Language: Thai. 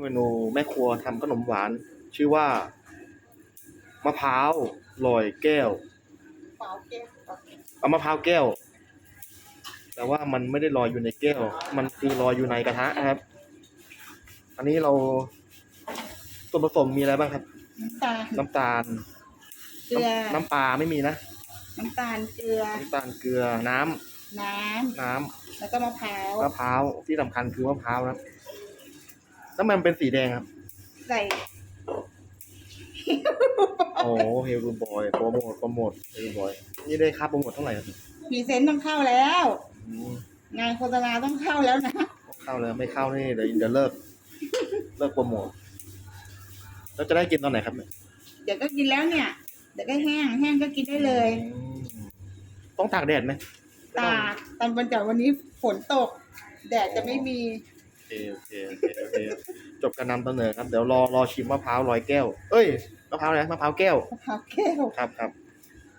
เมนูแม่ครัวทำขนมหวาน ชื่อว่ามะพร้าวลอยแก้วเปล่าแก้วเอามะพร้าวแก้ว แต่ว่ามันไม่ได้ลอยอยู่ในแก้ว มันคือลอยอยู่ในกระทะนะครับ อันนี้เราส่วนผสมมีอะไรบ้างครับ น้ำตาลน้ำตาล เกลือ น้ำน้ำปลาไม่มีนะ น้ำตาลเกลือ น้ำตาลเกลือน้ำน้น้ำำแล้วก็มะพร้าว มะพร้าวที่สำคัญคือมะพร้าวนะครับ แล้วมันเป็นสีแดงครับ ใส่โอ้เฮลรูบอยโปรโมทโปรโมทเฮลรูบอย นี่ได้ค่าโปรโมทเท่าไหร่ครับพรีเซนต์ต้องเข้าแล้ว อืมงานโฆษณาต้องเข้าแล้วนะต้องเข้าเลยไม่เข้านี่เดี๋ยวเดี๋ยวเลิก เลิกโปรโมทแล้วจะได้กินตอนไหนครับเนี่ยเดี๋ยวก็กินแล้วเนี่ย เดี๋ยวก็แห้ง แห้งก็กินได้เลย อืมต้องตากแดดไหมตากตอนวันจากวันนี้ฝนตก แดดจะไม่มีโอ เคโอเคโอเคโอเคจบการนำเสนอครับเดี๋ยวรอรอชิมมะพร้าวลอยแก้ว เอ้ยมะพร้าวอะไรนะมะพร้าวแก้ว มะพร้าวแก้ว ครับครับ